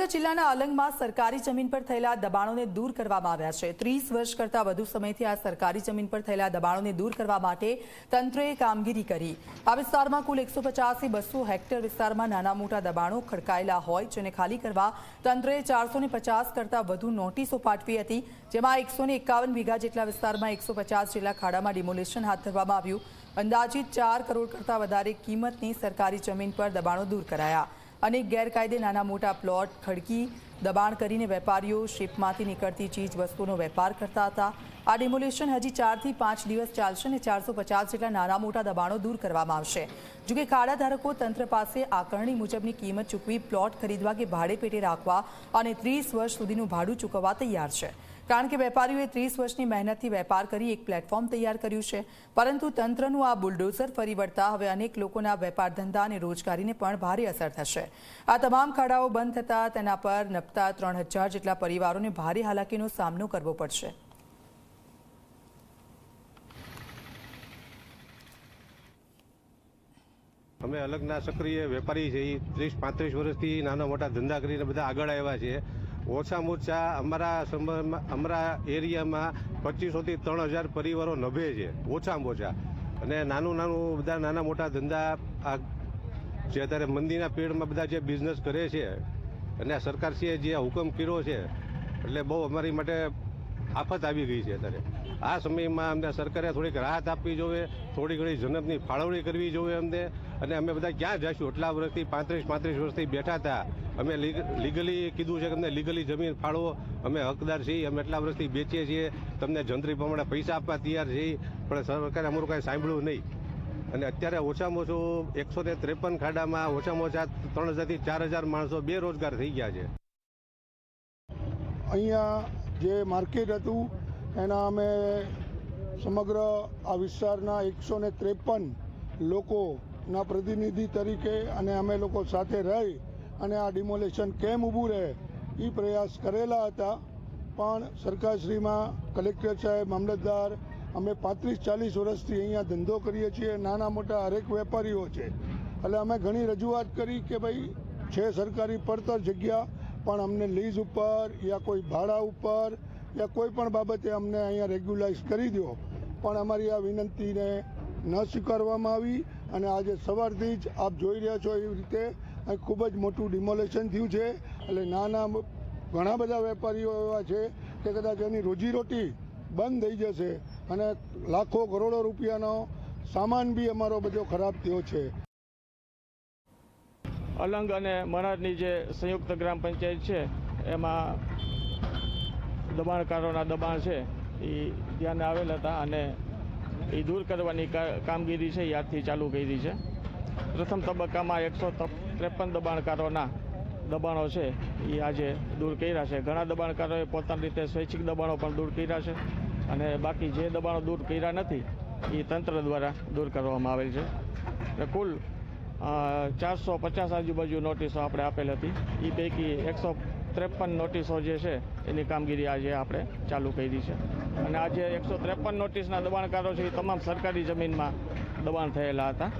ભાવનગર જિલ્લાના અલંગમાં સરકારી જમીન પર થયેલા દબાણોને દૂર કરવામાં આવ્યા છે. ત્રીસ વર્ષ કરતાં વધુ સમયથી આ સરકારી જમીન પર થયેલા દબાણોને દૂર કરવા માટે તંત્રએ કામગીરી કરી. આ વિસ્તારમાં કુલ એકસો પચાસથી બસો હેક્ટર વિસ્તારમાં નાના મોટા દબાણો ખડકાયેલા હોય, જેને ખાલી કરવા તંત્રએ ચારસો પચાસ કરતાં વધુ નોટિસો પાઠવી હતી, જેમાં એકસો એકાવન વીઘા જેટલા વિસ્તારમાં એકસો પચાસ જેટલા ખાડામાં ડિમોલેશન હાથ ધરવામાં આવ્યું. અંદાજિત ચાર કરોડ કરતાં વધારે કિંમતની સરકારી જમીન પર દબાણો દૂર કરાયા. અનેક ગેરકાયદે નાના મોટા પ્લોટ, ખડકી, દબાણ કરીને વેપારીઓ શિપમાંથી નીકળતી ચીજ વસ્તુનો વેપાર કરતા હતા. આ ડિમોલેશન હજી ચારથી પાંચ દિવસ ચાલશે અને ચારસો પચાસ જેટલા નાના મોટા દબાણો દૂર કરવામાં આવશે. જોકે ખાડા ધારકો તંત્ર પાસે આકારણી મુજબની કિંમત ચૂકવી પ્લોટ ખરીદવા કે ભાડે પેટે રાખવા અને ત્રીસ વર્ષ સુધીનું ભાડું ચૂકવવા તૈયાર છે. કારણ કે વેપારીઓએ ત્રીસ વર્ષની મહેનતથી વેપાર કરી એક પ્લેટફોર્મ તૈયાર કર્યું છે. પરંતુ તંત્રનું આ બુલડોઝર ફરી વળતા હવે અનેક લોકોના વેપાર ધંધા અને રોજગારીને પણ ભારે અસર થશે. આ તમામ ખાડાઓ બંધ થતાં તેના પર નપતા ત્રણ હજાર જેટલા પરિવારોને ભારે હાલાકીનો સામનો કરવો પડશે. અમે અલગના સક્રિય વેપારી છે. ત્રીસ, પાંત્રીસ વર્ષથી નાના મોટા ધંધા કરીને બધા આગળ આવ્યા છે. ઓછામાં ઓછા અમારા સમયમાં અમારા એરિયામાં પચીસોથી ત્રણ હજાર પરિવારો નભે છે, ઓછામાં ઓછા. અને નાનું નાનું, બધા નાના મોટા ધંધા, આ જે અત્યારે મંદીના પેડમાં બધા જે બિઝનેસ કરે છે, અને સરકારશ્રીએ જે હુકમ કર્યો છે, એટલે બહુ અમારી માટે આફત આવી ગઈ છે અત્યારે. આ સમયમાં અમને સરકારે થોડીક રાહત આપવી જોઈએ થોડી ઘણી જનતની ફાળવણી કરવી જોઈએ અમને, અને અમે બધા ક્યાં જઈશું એટલા વર્ષથી, પાંત્રીસ પાંત્રીસ વર્ષથી બેઠા હતા. અમે લીગલી કીધું છે કે અમને લીગલી જમીન ફાળવો. અમે હકદાર છીએ, અમે એટલા વર્ષથી બેચીએ છીએ. તમને જંત્રી પ્રમાણે પૈસા આપવા તૈયાર છીએ, પણ સરકારે અમારું કાંઈ સાંભળ્યું નહીં. અને અત્યારે ઓછામાં ઓછું એકસો ને ત્રેપન ખાડામાં ઓછામાં ઓછા ત્રણ હજારથી ચાર હજાર માણસો બેરોજગાર થઈ ગયા છે. અહીંયા જે માર્કેટ હતું, એના અમે સમગ્ર આ વિસ્તારના એકસો ને ત્રેપન લોકોના પ્રતિનિધિ તરીકે અને અમે લોકો સાથે રહી અને આ ડિમોલેશન કેમ ઊભું રહે, એ પ્રયાસ કરેલા હતા. પણ સરકારશ્રીમાં કલેક્ટર સાહેબ, મામલતદાર, અમે પાંત્રીસ ચાલીસ વર્ષથી અહીંયા ધંધો કરીએ છીએ, નાના મોટા હરેક વેપારીઓ છે. એટલે અમે ઘણી રજૂઆત કરી કે ભાઈ, છે સરકારી પડતર જગ્યા પણ અમને લીઝ ઉપર યા કોઈ ભાડા ઉપર યા કોઈ પણ બાબતે અમને અહીંયા રેગ્યુલાઇઝ કરી દો. પણ અમારી આ વિનંતીને ન સ્વીકારવામાં આવી અને આજે સવારથી જ આપ જોઈ રહ્યા છો એવી રીતે ખૂબ જ મોટું ડિમોલેશન થયું છે. એટલે નાના ઘણા બધા વેપારીઓ એવા છે કે કદાચ એની રોજીરોટી બંધ થઈ જશે અને લાખો કરોડો રૂપિયાનો સામાન બી અમારો બધો ખરાબ થયો છે. અલંગ અને મરારની જે સંયુક્ત ગ્રામ પંચાયત છે, એમાં દબાણકારોના દબાણ છે, એ ધ્યાને આવેલ હતા અને એ દૂર કરવાની કામગીરી છે આજથી ચાલુ કરી છે. પ્રથમ તબક્કામાં એકસો ત્રેપન દબાણકારોના દબાણો છે, એ આજે દૂર કર્યા છે. ઘણા દબાણકારોએ પોતાની રીતે સ્વૈચ્છિક દબાણો પણ દૂર કર્યા છે અને બાકી જે દબાણો દૂર કર્યા નથી, એ તંત્ર દ્વારા દૂર કરવામાં આવેલ છે. કુલ ચારસો પચાસ આજુબાજુ નોટિસો આપણે આપેલ હતી. એ પૈકી એકસો ત્રેપન નોટિસો જે છે, એની કામગીરી આજે આપણે ચાલુ કરી છે. અને આજે એકસો ત્રેપન નોટિસના દબાણકારો છે, એ તમામ સરકારી જમીનમાં દબાણ થયેલા હતા.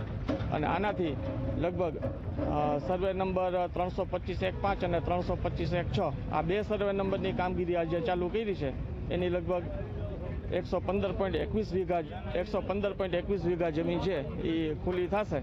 અને આનાથી લગભગ સર્વે નંબર ત્રણસો પચીસ એક પાંચ અને ત્રણસો પચીસ એક છ, આ બે સર્વે નંબરની કામગીરી આજે ચાલુ કરી છે. એની લગભગ એકસો પંદર પોઈન્ટ એકવીસ વીઘા એકસો પંદર પોઈન્ટ એકવીસ વીઘા જમીન છે એ ખુલ્લી થશે.